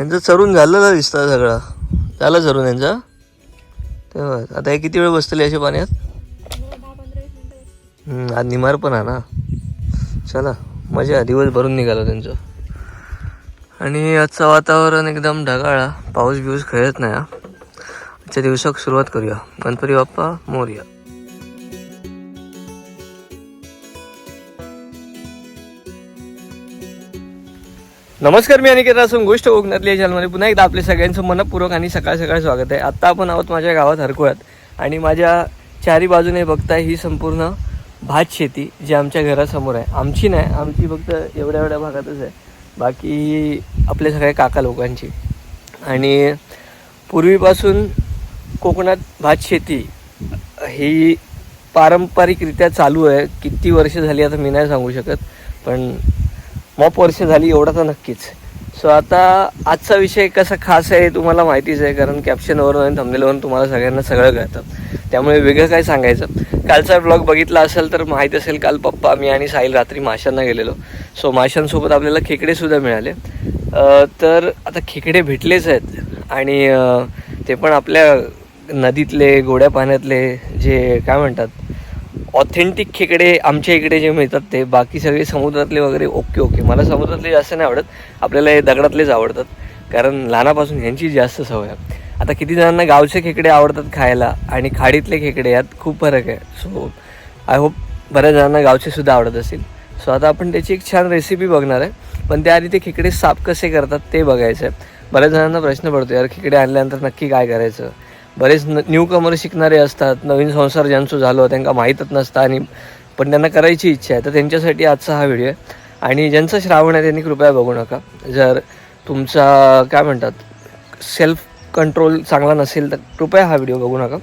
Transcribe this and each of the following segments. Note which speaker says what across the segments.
Speaker 1: यांचं चरून झालेलं दिसतं सगळं. झालं चरून यांचं? तेव्हा आता हे किती वेळ बसतले असे पाण्यात? आज निमार पण आहे ना. चला मजा दिवस भरून निघाला त्यांचं. आणि आजचं वातावरण एकदम ढगाळा पाऊस बिऊस खेळत नाही हा. आजच्या दिवसाक सुरुवात करूया. गणपती बाप्पा मोर्या. नमस्कार मी अनिकेत असून गोष्ट कोकणातली या चॅनलमध्ये पुन्हा एकदा आपले सगळ्यांचं मनपूर्वक आणि सकाळ सकाळ स्वागत आहे. आत्ता आपण आहोत माझ्या गावात हरकुळ्यात आणि माझ्या चारी बाजूने बघताय ही संपूर्ण भात शेती जी आमच्या घरासमोर आहे. आमची नाही आमची फक्त एवढ्या एवढ्या भागातच आहे. बाकी ही आपल्या सगळ्या काका लोकांची. आणि पूर्वीपासून कोकणात भात शेती ही पारंपरिकरित्या चालू आहे. किती वर्ष झाली आता मी नाही सांगू शकत पण मॉप वर्ष झाली एवढं तर नक्कीच. सो आता आजचा विषय कसा खास आहे हे तुम्हाला माहितीच आहे कारण कॅप्शनवरून आणि थंबनेलवरून तुम्हाला सगळ्यांना सगळं कळतं. त्यामुळे वेगळं काय सांगायचं? कालचा ब्लॉग बघितला असेल तर माहीत असेल काल पप्पा मी आणि साहिल रात्री माशांना गेलेलो. सो माशांसोबत आपल्याला खेकडेसुद्धा मिळाले. तर आता खेकडे भेटलेच आहेत. आणि ते पण आपल्या नदीतले गोड्या पाण्यातले जे काय म्हणतात? ऑथेंटिक खेकडे आमच्या इकडे जे मिळतात ते बाकी सगळे समुद्रातले वगैरे ओके ओके मला समुद्रातले जास्त नाही आवडत. आपल्याला हे दगडातलेच आवडतात. कारण लहानापासून ह्यांची जास्त सवय आहे. आता किती जणांना गावचे खेकडे आवडतात खायला आणि खाडीतले खेकडे यात खूप फरक आहे. सो आय होप बऱ्याच जणांना गावचे सुद्धा आवडत असतील सो आता आपण त्याची एक छान रेसिपी बघणार आहे. पण त्याआधी ते खेकडे साफ कसे करतात ते बघायचं आहे. बऱ्याच जणांना प्रश्न पडतो यार खेकडे आणल्यानंतर नक्की काय करायचं? बरेच न न्यू कमर शिकणारे असतात नवीन संसार ज्यांचं झालं त्यांना माहीतच नसतं आणि पण त्यांना करायची इच्छा आहे. तर त्यांच्यासाठी आजचा हा व्हिडिओ आहे. आणि ज्यांचं श्रावण आहे त्यांनी कृपया बघू नका. जर तुमचा काय म्हणतात सेल्फ कंट्रोल चांगला नसेल तर कृपया हा व्हिडिओ बघू नका.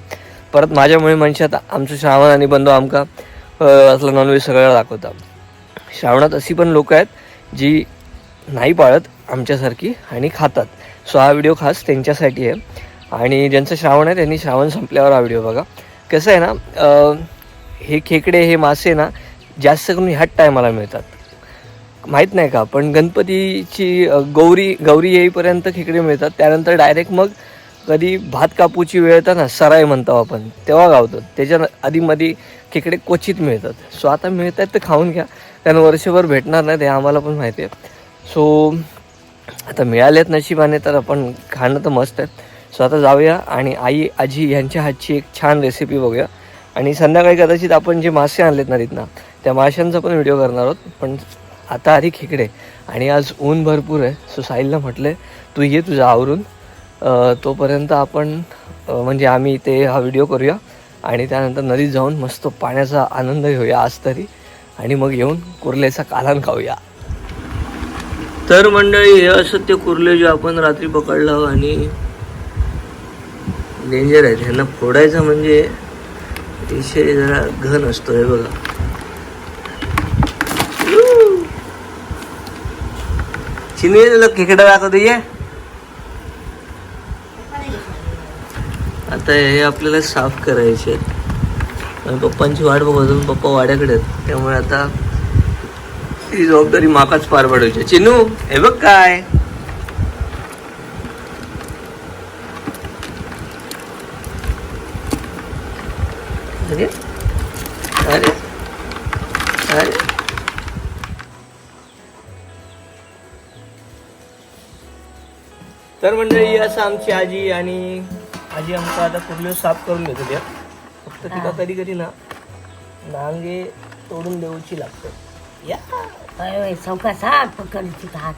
Speaker 1: परत माझ्यामुळे मनशात आमचं श्रावण आणि बंधू आमका अ, असलं नॉनव्हेज सगळं दाखवता. श्रावणात अशी पण लोकं आहेत जी नाही पाळत आमच्यासारखी आणि खातात. सो हा व्हिडिओ खास त्यांच्यासाठी आहे. आणि ज्यांचं श्रावण आहे त्यांनी श्रावण संपल्यावर हा व्हिडिओ बघा. कसं आहे ना हे खेकडे हे मासे ना जास्त करून ह्याच टायमाला मिळतात. माहीत नाही का पण गणपतीची गौरी गौरी येईपर्यंत खेकडे मिळतात. त्यानंतर डायरेक्ट मग कधी भात कापूची वेळ येतात ना सराय म्हणतो आपण तेव्हा गावतो. त्याच्या आधीमध्ये खेकडे क्वचित मिळतात. सो आता मिळत आहेत तर खाऊन घ्या. कारण वर्षभर भेटणार नाही ते आम्हाला पण माहिती आहे. सो आता मिळालेत नशिबाने तर आपण खाणं तर मस्त आहे. सो आता जाऊया आणि आई आजी यांच्या हातची एक छान रेसिपी बघूया. आणि संध्याकाळी कदाचित आपण जे मासे आणलेत ना तिथनं त्या माशांचा पण व्हिडिओ करणार आहोत. पण आता आधी खेकडे. आणि आज ऊन भरपूर आहे. सो साहिलला म्हटलं तू ये तुझं आवरून. तोपर्यंत आपण म्हणजे आम्ही ते हा व्हिडिओ करूया. आणि त्यानंतर नदीत जाऊन मस्त पाण्याचा आनंद घेऊया आज तरी. आणि मग येऊन कुर्ल्याचा कालान खाऊया. तर मंडळी हे असं ते कुर्ले जे आपण रात्री पकडलं आणि डेंजर आहेत ह्यांना फोडायचं म्हणजे विषय जरा घन असतो हे बघा. चिनी तुला खेकडा दाखवतो ये. आता हे आपल्याला साफ करायचे आहेत. आणि पप्पांची वाट बघत पप्पा वाड्याकडे आहेत. त्यामुळे आता ही जबाबदारी माकाच पार पाडायची चिनू हे बघ काय. तर मंडळी असं आमची आजी आणि आजी आमचा आता कुर्ले साफ करून देतो त्या फक्त तिला कधी कधी ना नांगे तोडून देऊची लागतं. या.
Speaker 2: होय चौकास हात पकडची हात.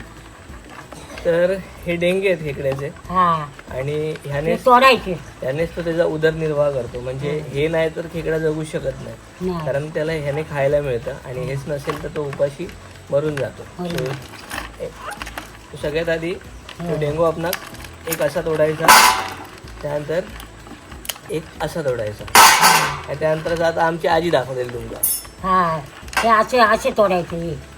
Speaker 1: तर हे डेंगे आहेत खेकड्याचे
Speaker 2: हा.
Speaker 1: आणि ह्याने
Speaker 2: तोडायचे.
Speaker 1: ह्यानेच तो त्याचा उदरनिर्वाह करतो. म्हणजे हे. नाही तर खेकडा जगू शकत नाही. कारण त्याला ह्याने खायला मिळतं आणि हेच नसेल तर तो उपाशी मरून जातो. सगळ्यात आधी तो डेंगू आपणाक एक असा तोडायचा. त्यानंतर एक असा तोडायचा. आणि त्यानंतर आता आमची आजी दाखवतील तुमका
Speaker 2: हा ते असे असे तोडायचे. हे.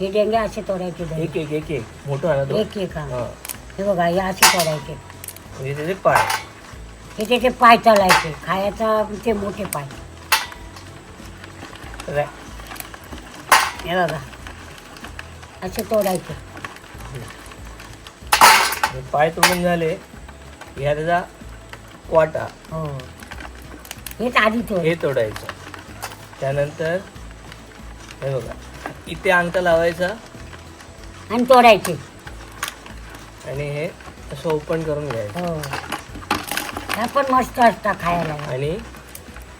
Speaker 2: हे डेंगे असे तोडायचे.
Speaker 1: एक एक एक एक. मोठं तो?
Speaker 2: एक एक हा.
Speaker 1: हा.
Speaker 2: हे बघा हे असे तोडायचे.
Speaker 1: म्हणजे त्याचे पाय.
Speaker 2: हे त्याचे पाय चालायचे खायचा ते मोठे पाय.
Speaker 1: रा-
Speaker 2: हे बघा. असे तोडायचे.
Speaker 1: हे पाय तोडून झाले. ह्या त्याचा वाटा.
Speaker 2: हो. हेच आधी
Speaker 1: हे तोडायचं. त्यानंतर हे बघा इथे अंगठा लावायचा.
Speaker 2: आणि तोडायचे.
Speaker 1: आणि हे असं ओपन करून घ्यायचं.
Speaker 2: हो. ह्या पण मस्त असतात खायला.
Speaker 1: आणि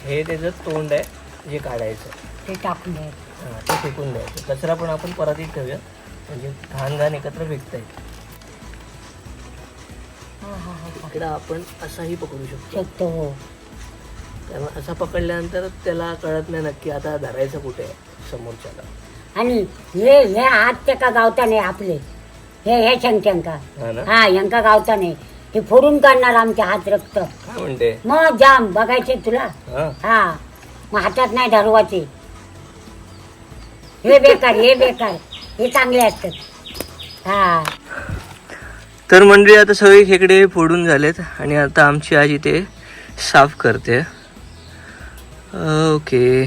Speaker 1: हे त्याचं तोंड आहे जे काढायचं.
Speaker 2: ते टाकून द्यायचं.
Speaker 1: हां ते फेकून द्यायचं. कचरा पण आपण परत इथे ठेवूया. म्हणजे घाण घाण एकत्र फेकता येईल.
Speaker 2: हा, हा, हा, हा.
Speaker 1: इकडं आपण असाही पकडू शकतो.
Speaker 2: शकतो हो.
Speaker 1: त्यामुळे असा पकडल्यानंतर त्याला कळत नाही नक्की आता धरायचं कुठे आहे समोरच्याला.
Speaker 2: आणि हे हे हात ते का गावता नाही आपले. हे हे शंका
Speaker 1: हा ना?
Speaker 2: हा यांका गावता नाही ते फोडून काढणार आमचे हात रक्त.
Speaker 1: काय म्हणते?
Speaker 2: मग जाम बघायचे तुला?
Speaker 1: हा.
Speaker 2: हा. मग हातात नाही धरवायचे. हे बेकार हे बेकार. हे चांगले असतात. हा.
Speaker 1: तर मंडळी आता सगळे खेकडे फोडून झालेत आणि आता आमची आज इथे साफ करते. ओके.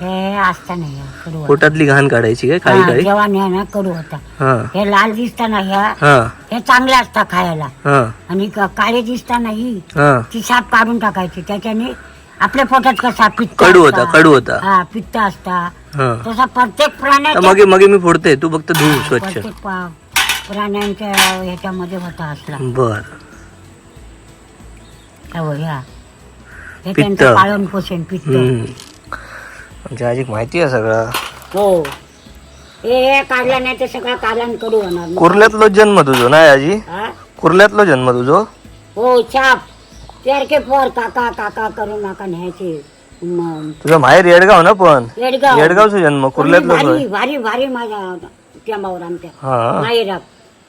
Speaker 2: हे.
Speaker 1: पोटातली घाण काढायची काय? काही
Speaker 2: हा,
Speaker 1: काही?
Speaker 2: जेव्हा कडू होता
Speaker 1: हा.
Speaker 2: हे लाल दिसताना ह्या
Speaker 1: हा
Speaker 2: हे. चांगले असतात खायला.
Speaker 1: हा.
Speaker 2: आणि क- काळे दिसताना ही.
Speaker 1: हा.
Speaker 2: ती साप काढून टाकायची. त्याच्याने आपल्या पोटात कसा पित्त
Speaker 1: कडू
Speaker 2: असता.
Speaker 1: होता कडू होता.
Speaker 2: हा पित्त असता.
Speaker 1: हा.
Speaker 2: तसा प्रत्येक
Speaker 1: तर
Speaker 2: प्राण्याच्या
Speaker 1: मगे मगे मी फोडते तू फक्त धु स्वच्छ.
Speaker 2: प्रत्येक पा- प्राण्यांच्या ह्याच्यामध्ये होता असला.
Speaker 1: बर.
Speaker 2: हे
Speaker 1: पित्त.
Speaker 2: त्यांचं पालन पोषण पित्त.
Speaker 1: हम्म. आमच्या माहिती आहे सगळं.
Speaker 2: हो. हे हे काढलं नाही तर सगळं कालन कडू होणार. मग.
Speaker 1: कुर्ल्यातलो जन्म तुझो नाही आजी?
Speaker 2: हा?
Speaker 1: कुर्ल्यातलो जन्म तुझो?
Speaker 2: हो छाप. सारखे पोर काका काका करून नका न्यायचे. म-
Speaker 1: तुझा माहेर येडगाव ना पण?
Speaker 2: येडगाव.
Speaker 1: येडगावचा जन्म कुर्ल्यातलो
Speaker 2: भारी भारी भारी माझ्या टेंबावर आमच्या.
Speaker 1: हा.
Speaker 2: माहेरात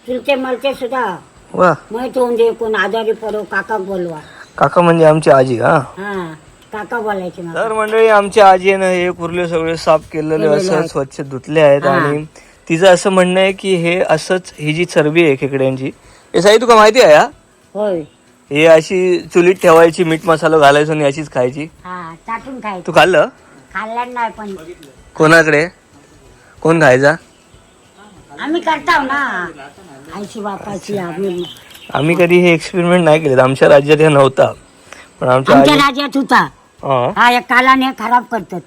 Speaker 2: चुलते मलते सुद्धा.
Speaker 1: वा.
Speaker 2: माहीत होऊन दे कोण आजारी पडो काका बोलवा.
Speaker 1: काका म्हणजे आमची आजी हा
Speaker 2: हा काका बोलायचे मला.
Speaker 1: तर मंडळी आमच्या आजीनं हे कुर्ले सगळे साफ केलेले असं. स्वच्छ धुतले आहेत
Speaker 2: हा.
Speaker 1: आणि तिचं असं म्हणणं आहे की हे असंच ही जी चरबी आहे खेकड्यांची. हे साई तुका माहिती आहे हा?
Speaker 2: होय.
Speaker 1: हे अशी चुलीत ठेवायची मीठ मसाला घालायचो आणि अशीच खायची.
Speaker 2: हा चाटून खायचं.
Speaker 1: तू खाल्लं?
Speaker 2: खाल्लं नाही पण.
Speaker 1: कोणाकडे? कोण खायचा?
Speaker 2: आम्ही करताव ना. आईची बापाची आम्ही.
Speaker 1: आम्ही कधी हे एक्सपेरिमेंट नाही केले आमच्या राज्यात हे नव्हता. पण आमच्या
Speaker 2: राज्यात होता.
Speaker 1: हा.
Speaker 2: हा एक कालाने खराब करतात.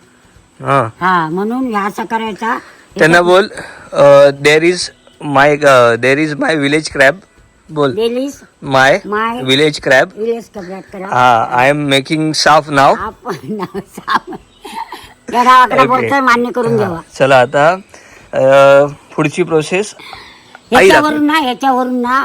Speaker 1: हा.
Speaker 2: हा म्हणून ह्या असं करायचा.
Speaker 1: त्यांना बोल there is my there is my village crab बोल. My
Speaker 2: my
Speaker 1: village crab.
Speaker 2: Village कबरात करा
Speaker 1: हा आय एम मेकिंग साफ नाव
Speaker 2: आपण नाव सांग. गावाकडे
Speaker 1: Okay.
Speaker 2: बोलतोय मान्य करून घ्यावा
Speaker 1: चला आता अ, पुढची प्रोसेस आई
Speaker 2: ह्याच्यावरून ना ह्याच्यावरून ना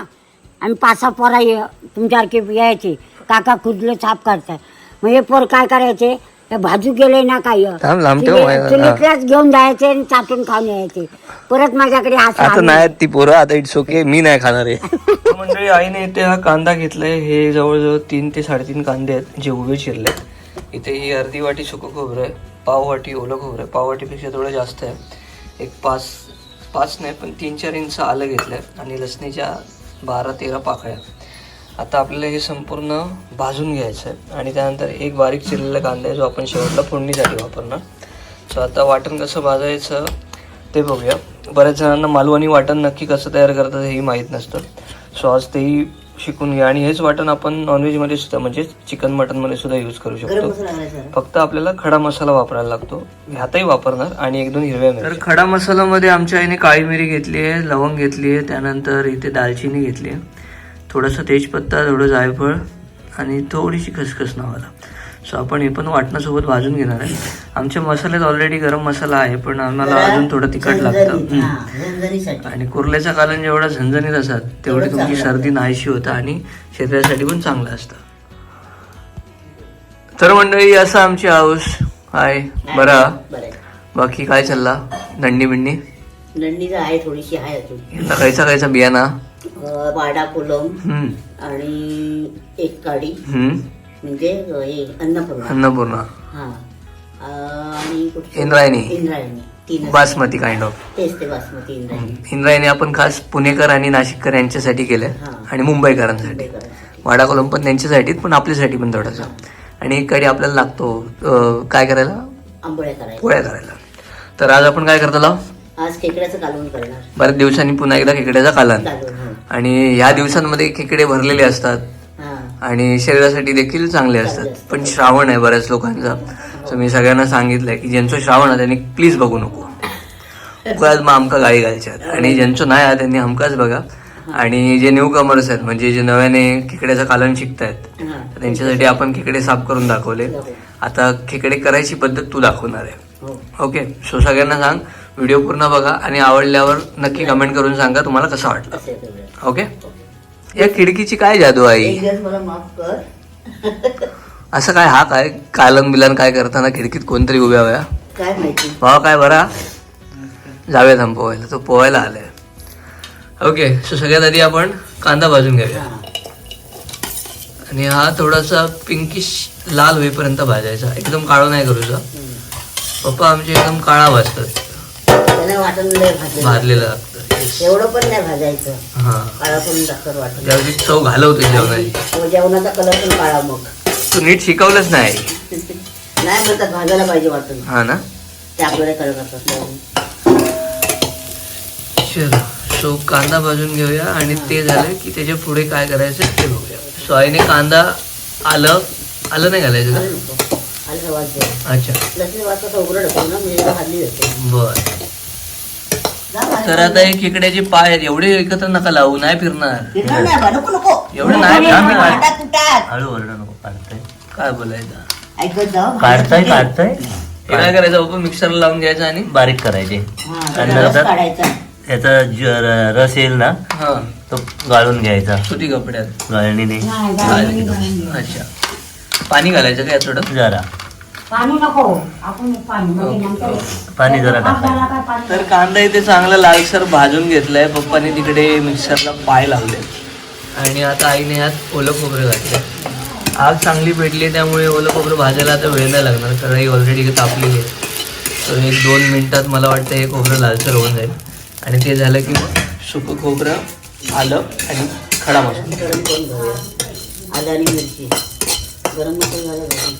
Speaker 2: आम्ही पाच सहा पोरा ये- तुमच्यासारखे यायचे. काका खुदले साफ करताय. मग हे पोर काय करायचे? ते भाजू गेले ना काय
Speaker 1: थांब, लांब ठेव,
Speaker 2: चुली-
Speaker 1: माय-
Speaker 2: चुलीतल्याच घेऊन जायचे आणि चाटून खाऊन यायचे. परत माझ्याकडे
Speaker 1: आता नाही ती पोरं आता इट्स ओके मी नाही खाणार आहे. मंडळी आईने इथे हा कांदा घेतलाय. हे जवळजवळ तीन ते साडेतीन कांदे आहेत जे उभे चिरले इथे ही अर्धी वाटी सुकं खोबरं आहे पाव वाटी ओलं खोबरं आहे. पाव वाटीपेक्षा थोडं जास्त आहे. एक पाच पाच नाही पण तीन चार इंच आलं घेतलंय. आणि लसणीच्या बारा तेरा पाकळ्या. आता आपल्याला हे संपूर्ण भाजून घ्यायचं आहे आणि त्यानंतर एक बारीक चिरलेला कांदा आहे जो आपण शेवटला फोडणीसाठी वापरणार. सो आता वाटण कसं भाजायचं ते बघूया. बऱ्याच जणांना मालवणी वाटण नक्की कसं तयार करतात हेही माहीत नसतं. सो आज तेही शिकून घ्या. आणि हेच वाटण आपण नॉनव्हेजमध्ये सुद्धा म्हणजे चिकन मटनमध्ये सुद्धा यूज करू शकतो. फक्त आपल्याला खडा मसाला वापरायला लागतो. ह्यातही वापरणार आणि एक दोन हिरव्या तर खडा मसाल्यामध्ये आमच्या आईने काळी मिरी घेतली आहे लवंग घेतली आहे त्यानंतर इथे दालचिनी घेतली आहे. थोडंसं तेजपत्ता थोडं जायफळ आणि थोडीशी खसखस नावाला. सो आपण हे पण वाटणासोबत भाजून घेणार आहे. आमच्या मसाल्यात ऑलरेडी गरम मसाला आहे पण आम्हाला अजून थोडं तिखट लागतं. आणि कुर्ल्याचा कालन जेवढा झणझणीत असतात तेवढी तुमची सर्दी नाहीशी होतं आणि शरीरासाठी पण चांगलं असतं. तर मंडळी असं आमची हाऊस हाय बरा. बाकी काय चालला? दंडी बिंडी
Speaker 3: दंडीचं आहे थोडीशी आहे अजून.
Speaker 1: खायचा खायचा बियाणा?
Speaker 3: आणि एक काडी. म्हणजे हे अन्नपूर्णा.
Speaker 1: अन्नपूर्णा.
Speaker 3: हा. आणि?
Speaker 1: इंद्रायणी.
Speaker 3: इंद्रायणी. तीन
Speaker 1: बासमती काइंड ऑफ
Speaker 3: तेच ते बासमती इंद्रायणी.
Speaker 1: इंद्रायणी आपण खास पुणेकर आणि नाशिककर यांच्यासाठी केलंय
Speaker 3: हा.
Speaker 1: आणि मुंबईकरांसाठी. वाडा कोलम पण त्यांच्यासाठीच पण आपल्यासाठी पण थोडासा. आणि एक कडी आपल्याला लागतो काय करायला?
Speaker 3: आंबोळ्या करायच्या
Speaker 1: पोळ्या करायला. तर आज आपण काय करतो
Speaker 3: आज खेकड्याचं कालवण करणार.
Speaker 1: बऱ्याच दिवसांनी पुन्हा एकदा खेकड्याचा कालन
Speaker 3: कालवण
Speaker 1: आणि ह्या दिवसांमध्ये खेकडे भरलेले असतात.
Speaker 3: हा.
Speaker 1: आणि शरीरासाठी देखील चांगले असतात. पण श्रावण आहे बऱ्याच लोकांचा. सो मी सगळ्यांना सांगितलंय की ज्यांचं श्रावण आहे त्यांनी प्लीज बघू नको. उगाच मग आमका गाळी घालच्यात आणि ज्यांचं नाही आहे त्यांनी हमकाच बघा. आणि जे न्यू कमर्स आहेत म्हणजे जे नव्याने खेकड्याचं कालन शिकतायत
Speaker 3: हा.
Speaker 1: त्यांच्यासाठी आपण खेकडे साफ करून दाखवले. आता खेकडे करायची पद्धत तू दाखवणार आहे.
Speaker 3: हो.
Speaker 1: ओके सो सगळ्यांना सांग व्हिडिओ पूर्ण बघा आणि आवडल्यावर नक्की कमेंट करून सांगा तुम्हाला कसं वाटलं. ओके? या खिडकीची काय जादू
Speaker 3: एक दिवस मला माफ कर.
Speaker 1: असं काय हा काय कालन बिलन काय करताना खिडकीत कोणतरी उभ्या वया
Speaker 3: काय माहिती?
Speaker 1: भावा काय बरा? जाऊया थांब पोहायला. तो पोहायला आलाय. ओके सो सगळ्यात आधी आपण कांदा भाजून घेऊया. आणि हा थोडासा पिंकिश लाल होईपर्यंत भाजायचा. एकदम काळा नाही करूचा. पप्पा आमचे एकदम काळा भाजतात.
Speaker 3: वाटण लय
Speaker 1: भाजलेलं लागतं.
Speaker 3: एवढं पण नाही भाजायचं.
Speaker 1: हा.
Speaker 3: काळा पण वाटण
Speaker 1: त्यावेळी चव घालवते जेवणाची.
Speaker 3: हो, जेवणाचा कलर पण काळा मग.
Speaker 1: तू नीट शिकवलंच नाही.
Speaker 3: नाही म्हणतात भाजायला पाहिजे वाटण
Speaker 1: हा ना?
Speaker 3: ते आपल्याला कळत असतात
Speaker 1: चलो सो कांदा भाजून घेऊया आणि ते झालं की त्याच्या पुढे काय करायचं ते बघूया. सो आईने कांदा आलं आलं नाही घालायचं
Speaker 3: आलं
Speaker 1: का
Speaker 3: नको आलं
Speaker 1: अच्छा.
Speaker 3: लसणी वाज कसं उघडं ढकलू ना म्हणजे भाजली जाते
Speaker 1: बर. तर आता हे खेकड्याचे पाय आहेत एवढे एकत्र नका लावू नाही फिरणार.
Speaker 3: नको नको.
Speaker 1: एवढं नाही थांब ना.
Speaker 4: हळू ओरडा नको काढताय.
Speaker 1: काय बोलायचं?
Speaker 3: ऐकत जाऊ
Speaker 4: काढताय काढताय.
Speaker 1: हे काय करायचं? बाबा मिक्सरला लावून घ्यायचं आणि?
Speaker 4: बारीक करायचे.
Speaker 3: हा,
Speaker 4: आणि
Speaker 3: त्याचा रस
Speaker 4: नंतर-
Speaker 3: काढायचा.
Speaker 4: याचा ज- र- रस येईल ना
Speaker 1: हा.
Speaker 4: तो गाळून घ्यायचा.
Speaker 1: सुती कपड्यात.
Speaker 4: गाळणीने.
Speaker 2: नाही.
Speaker 1: अच्छा. पाणी घालायचं काय थोडं?
Speaker 4: जरा.
Speaker 2: पाणी नको. आपण पाणी मध्ये नंतर
Speaker 4: पाणी जरा
Speaker 2: काय पाणी
Speaker 1: तर कांदा इथे चांगला लालसर भाजून घेतलाय. पप्पाने तिकडे मिक्सरला पाय लावले. आणि आता आईने ह्यात ओलं खोबरं घातलं आग चांगली पेटली त्यामुळे ओलं खोबरं भाजायला आता वेळ नाही लागणार कढई ऑलरेडी तापलेली आहे. तर एक दोन मिनिटात मला वाटतं हे खोबरं लालसर होऊन जाईल. आणि ते झालं की मग सुकं खोबरं आलं आणि खडा मसाला.
Speaker 3: गरम करून घेऊया आलं आणि मिरची गरम मसाला झाला घालून.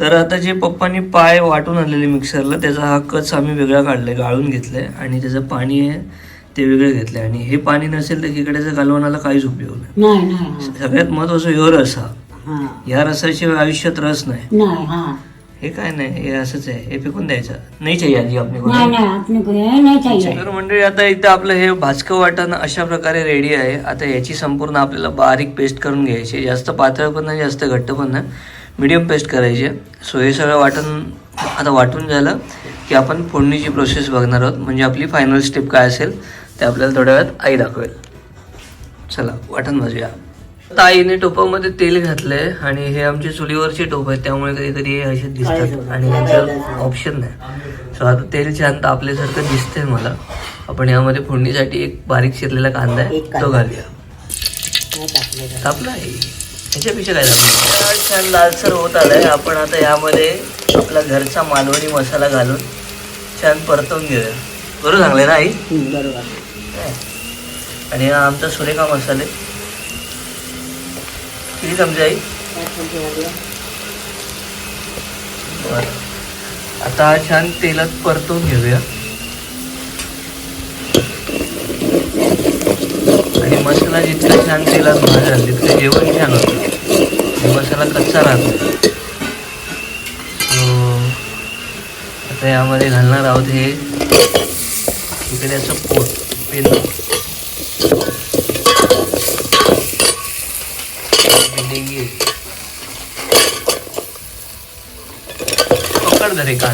Speaker 1: तर आता जे पप्पांनी पाय वाटून आणलेले मिक्सरला त्याचा हा कच आम्ही वेगळा काढलाय गाळून घेतलाय आणि त्याचं पाणी आहे ते वेगळं घेतलंय. आणि हे पाणी नसेल तर खेकड्याच्या कालवणाला काहीच उपयोग नाही. सगळ्यात महत्वाचं ह्यो रस. हा.
Speaker 3: हा
Speaker 1: या रसाशिवाय आयुष्यात रस नाही.
Speaker 2: नाही हा.
Speaker 1: काय नाही हे असंच आहे. हे फेकून द्यायचं. नाही चाहिए आजी आपली
Speaker 2: नाही नाही आपण
Speaker 1: मंडळी आता इथं आपलं हे भाजकं वाटण अशा प्रकारे रेडी आहे. आता याची संपूर्ण आपल्याला बारीक पेस्ट करून घ्यायची आहे. जास्त पातळ पण नाही जास्त घट्ट पण नाही. मिडियम पेस्ट करायची. आहे. सो हे सगळं वाटण आता वाटून झालं की आपण फोडणीची प्रोसेस बघणार आहोत. म्हणजे आपली फायनल स्टेप काय असेल ते आपल्याला थोड्या वेळात आई दाखवेल. चला वाटण भाजूया आता आईने टोपामध्ये तेल घातलंय आणि हे आमचे चुलीवरचे टोप आहेत त्यामुळे कधी कधी हे असे दिसतात आणि यांचं ऑप्शन नाही. सो आता तेल छान तापल्यासारखं दिसतंय मला. आपण यामध्ये फोडणीसाठी एक बारीक चिरलेला कांदा आहे तो. घालूया? तापला आहे. ह्याच्यापेक्षा काय तापलं छान लालसर होत आलाय. आपण आता यामध्ये आपला घरचा मालवणी मसाला घालून छान परतवून घेऊया. बरोबर सांगले ना आई?
Speaker 3: हम्म, बरोबर.
Speaker 1: आणि हा आमचा सुरेखा मसाले. किती चमचे आई? बरं. आता छान तेलात परतवून घेऊया आणि मसाला छान तेलात भाजलं तितकं जेवण छान होतं. आणि मसाला कच्चा राहतो. आता यामध्ये घालणार आहोत हे इकड्याचं पोट पेन डेंगी पकड धरे का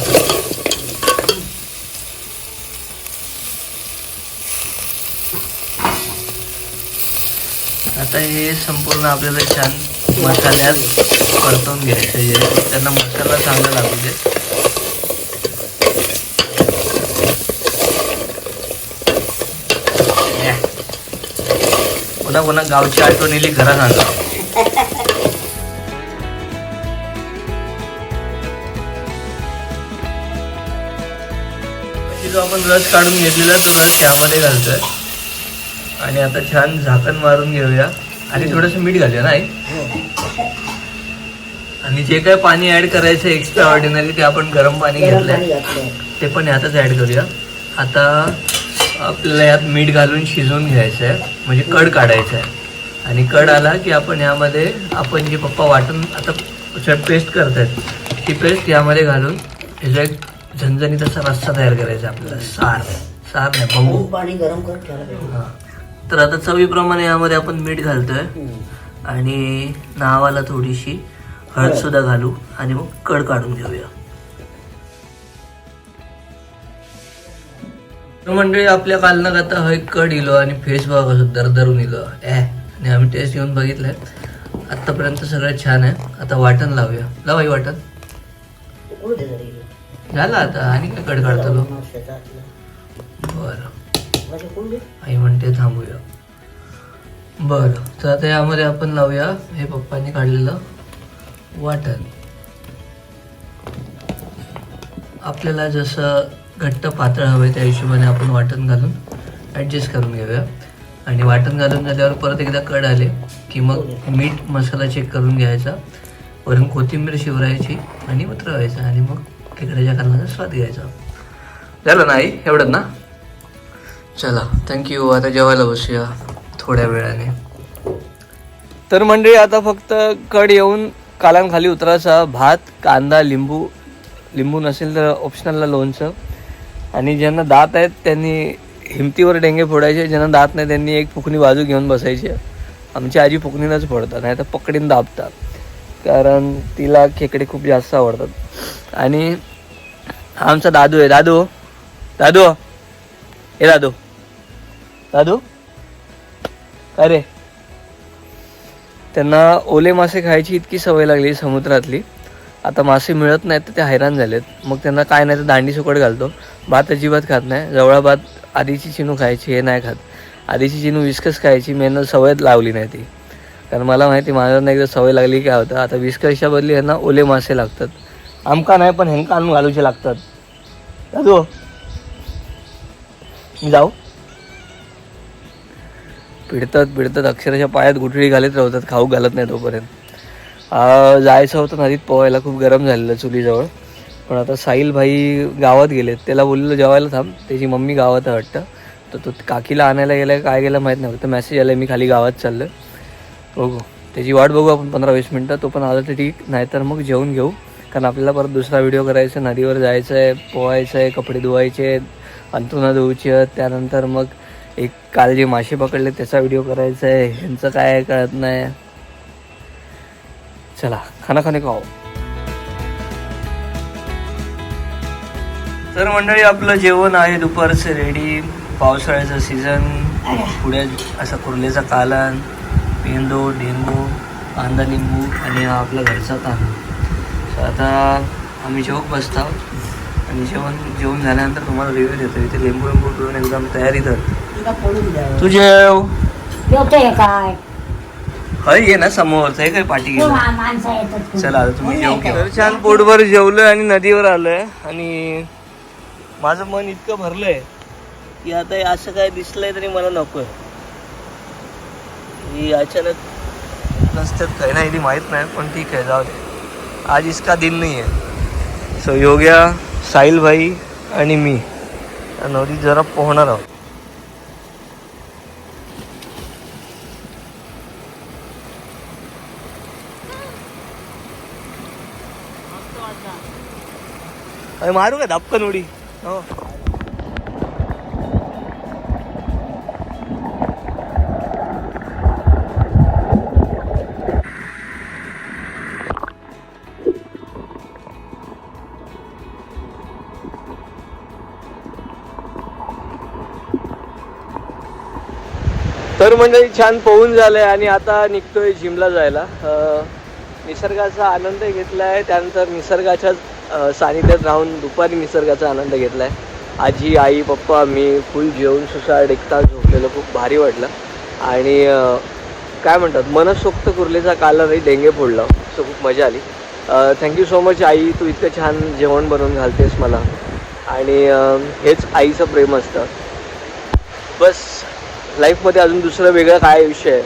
Speaker 1: आता हे संपूर्ण आपल्याला छान मसाल्यात परतवून घ्यायचं आहे. त्यांना मसाला चांगला लागू दे. पुन्हा पुन्हा गावची आठवण येली घरा सांगा. जो आपण रस काढून घेतलेला तो रस यामध्ये घालतोय. आणि आता छान झाकण मारून घेऊया. आणि थोडस मीठ घालूया ना आई? आणि जे काय पाणी ऍड करायचं एक्स्ट्रा ऑर्डिनरी ते आपण गरम पाणी घेतलंय. ते पण यातच ऍड करूया. आता आपल्याला यात मीठ घालून शिजवून घ्यायचं आहे म्हणजे कड काढायचं आहे आणि कड आला की आपण यामध्ये आपण जे पप्पा वाटून आता पेस्ट करतायत ती पेस्ट यामध्ये घालून ह्याचा एक झणझणीत असा रस्सा तयार करायचा आपल्याला. सार. सार नाही
Speaker 3: पाणी गरम पाहिजे.
Speaker 1: हा. तर आता चवीप्रमाणे यामध्ये आपण मीठ घालतोय. आणि नावाला थोडीशी हळद सुद्धा घालू. आणि मग कड काढून घेऊया. मंडळी आपल्या कालनात आता हा कड इलो आणि फेस बघा कसं दरदरून इलो. ए आणि आम्ही टेस्ट घेऊन बघितलंय. आतापर्यंत सगळं छान आहे. आता वाटण लावूया. लावाई वाटण. झालं आता. आणि काय कड काढतो. बरं. आई म्हणते थांबूया. बरं तर आता यामध्ये आपण लावूया. हे पप्पांनी काढलेलं वाटण. आपल्याला जसं घट्ट पातळ हवं त्या हिशोबाने आपण वाटण घालून ॲडजस्ट करून घेऊया. आणि वाटण घालून झाल्यावर परत एकदा कड आले की मग मीठ मसाला चेक करून घ्यायचा. वरून कोथिंबीर शिवरायची आणि उतरवायचं. आणि मग खेकड्याच्या कारणाचा स्वाद घ्यायचा. झालं नाही एवढंच ना? चला थँक्यू आता जेवायला बसूया थोड्या वेळाने. तर मंडळी आता फक्त कड येऊन कालांखाली उतरायचा. भात कांदा लिंबू लिंबू नसेल तर ऑप्शनलला लोणचं. आणि ज्यांना दात आहेत त्यांनी हिमतीवर डेंगे फोडायचे. ज्यांना दात नाही त्यांनी एक फुकणी बाजू घेऊन बसायची. आमची आजी फुकणीनंच फोडतात नाही तर पकडीन दाबतात. कारण तिला खेकडे खूप जास्त आवडतात. आणि हा आमचा दादू आहे. दादू दादू. हे दादू. दादू? अरे. त्यांना ओले मासे खायची इतकी सवय लागली समुद्रातली. आता मासे मिळत नाहीत तर ते हैराण झालेत. मग त्यांना काय नाही तर दांडी सुकट घालतो. भात अजिबात खात नाही. जवळा भात आधीची चिनू खायची हे नाही खात. आधीची चिनू विस्कस खायची मेन सवय लावली नाही ती. कारण मला माहिती माझ्या एकदा सवय लागली काय होतं. आता विस्कसच्या बदली ह्यांना ओले मासे लागतात. आमका नाही पण ह्यांका आणून घालूचे लागतात. दादू. मी जाऊ? पिडतात पिडतात अक्षरशः पायात गुठळी घालत राहतात खाऊ घालत नाही तोपर्यंत. जायचं होतं नदीत पोहायला खूप गरम झालेलं चुलीजवळ. पण आता साहिल भाई गावात गेलेत. त्याला बोललेलं जेवायला थांब. त्याची मम्मी गावात आहे वाटतं. तर तो काकीला आणायला गेला काय गेला माहीत नाही. फक्त मेसेज आला मी खाली गावात चाललं बघू. त्याची वाट बघू आपण पंधरा वीस मिनटं. तो पण आला तर ठीक. नाहीतर मग जेवून घेऊ. कारण आपल्याला परत दुसरा व्हिडिओ करायचा आहे, नदीवर जायचं आहे पोहायचं आहे कपडे धुवायचे आहेत धुवायचे धुवायची आहेत. त्यानंतर मग एक काल जे मासे पकडले त्याचा व्हिडिओ करायचा आहे. ह्यांचं काय कळत नाही. चला खाना खाणे खाऊ. तर मंडळी आपलं जेवण आहे दुपारचं रेडी पावसाळ्याचा सीझन पुढे असा कुर्लेचा कालन पेंदो डेंबू कांदा लिंबू आणि हा आपला घरचा तांदूळ. सो आता आम्ही जेवक बसतो. आणि जेवण जेवण झाल्यानंतर तुम्हाला रिव्ह्यू देतो. इथे लिंबू लिंबू पिळून एकदम तयारी तर.
Speaker 3: तुला पडून द्यावं
Speaker 1: तू जेव
Speaker 2: जेवतोय काय?
Speaker 1: हय ये ना समोरचं आहे काय पाठी
Speaker 2: ते
Speaker 1: घे
Speaker 2: मा- माणसं येतात
Speaker 1: चला आता तुम्ही जेव तर छान पोटभर जेवलोय आणि नदीवर आलोय. आणि माझं मन इतकं भरलंय की आता हे असं काय दिसलंय तरी मला नकोय. ही अचानक नसतात काही नाही ती माहीत नाही पण ठीक आहे जाऊ दे. आज इसका दिन नाही आहे. सो योग्या साहिल भाई आणि मी. या नदीत जरा पोहणार आहोत. मारू का धपकन उडी? हो. तर मंडळी छान पोहून झालंय आणि आता निघतोय जिमला जायला. निसर्गाचा आनंद घेतलाय त्यानंतर निसर्गाच्या सानिध्यात राहून दुपारी निसर्गाचा आनंद घेतलाय. आजी आई पप्पा मी फुल जेवून सुसाड एक तास झोपलेलं खूप भारी वाटलं. आणि काय म्हणतात मनसोक्त कुर्लेचा कालही डेंगे फोडला. सो खूप मजा आली. थँक्यू सो मच आई. तू इतकं छान जेवण बनवून घालतेस मला. आणि हेच आईचं प्रेम असतं. बस लाईफमध्ये अजून दुसरं वेगळं काय आयुष्य आहे?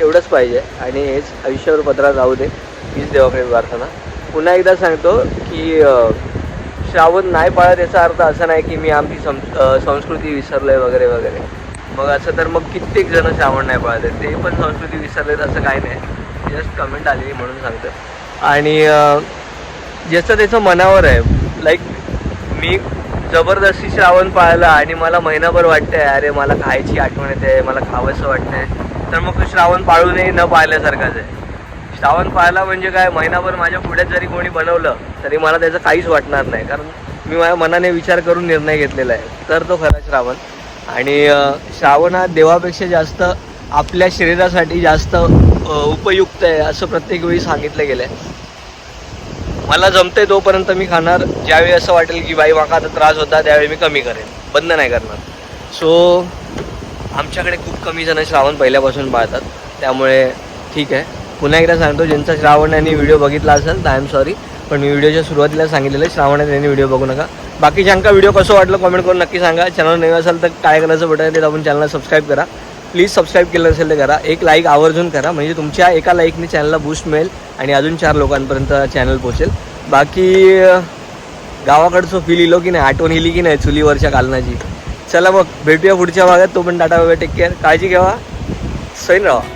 Speaker 1: एवढंच पाहिजे. आणि हेच आयुष्यावर पत्रात जाऊ दे. हीच देवाकडे प्रार्थना. पुन्हा एकदा सांगतो की श्रावण नाही पाळत याचा अर्थ असा नाही की मी आमची सं अं, संस्कृती विसरलोय वगैरे वगैरे. मग असं तर मग कित्येक जण श्रावण नाही पाळत आहेत. ते पण संस्कृती विसरलेत असं काही नाही. जस्ट कमेंट आलेली म्हणून सांगतो. आणि ज्याचं त्याचं मनावर आहे. लाईक मी जबरदस्ती श्रावण पाळलं आणि मला महिनाभर वाटतंय अरे मला खायची आठवण येते मला खावंसं वाटतंय. तर मग श्रावण पाळूनही न पाळल्यासारखाच आहे. श्रावण पाळला म्हणजे काय महिनाभर माझ्या पुढे जरी कोणी बनवलं तरी मला त्याचं काहीच वाटणार नाही. कारण मी माझ्या मनाने विचार करून निर्णय घेतलेला आहे. तर तो खरा श्रावण. आणि श्रावण हा देवापेक्षा जास्त आपल्या शरीरासाठी जास्त उपयुक्त आहे असं प्रत्येक वेळी सांगितलं गेलं आहे मला जमते तोपर्यंत मी खाणार. ज्यावेळी असं वाटेल की बाई माका आता त्रास होता त्यावेळी मी कमी करेन. बंद नाही करणार. सो आमच्याकडे खूप कमी जण श्रावण पहिल्यापासून पाळतात. त्यामुळे ठीक आहे. पुन्हा एकदा सांगतो ज्यांचा श्रावण यांनी व्हिडिओ बघितला असेल तर आय एम सॉरी पण मी व्हिडिओच्या सुरुवातीला सांगितलेलं श्रावण यांनी व्हिडिओ बघू नका. बाकी ज्यांका व्हिडिओ कसं वाटलं कमेंट करून नक्की सांगा. चॅनल नवीन असेल तर काय करायचं बटन ते दाबून चॅनलला सबस्क्राईब करा. प्लीज सबस्क्राईब केलं असेल तर करा. एक लाईक आवर्जून करा. म्हणजे तुमच्या एका लाईकने चॅनलला बूस्ट मिळेल आणि अजून चार लोकांपर्यंत चॅनल पोहोचेल. बाकी गावाकडचं फील इलो हो की नाही? आठवण इली की नाही चुलीवरच्या कालनाची? चला मग भेटूया पुढच्या भागात. तो पण टाटा बाबा टेक केअर काळजी घ्यावा सैन राहा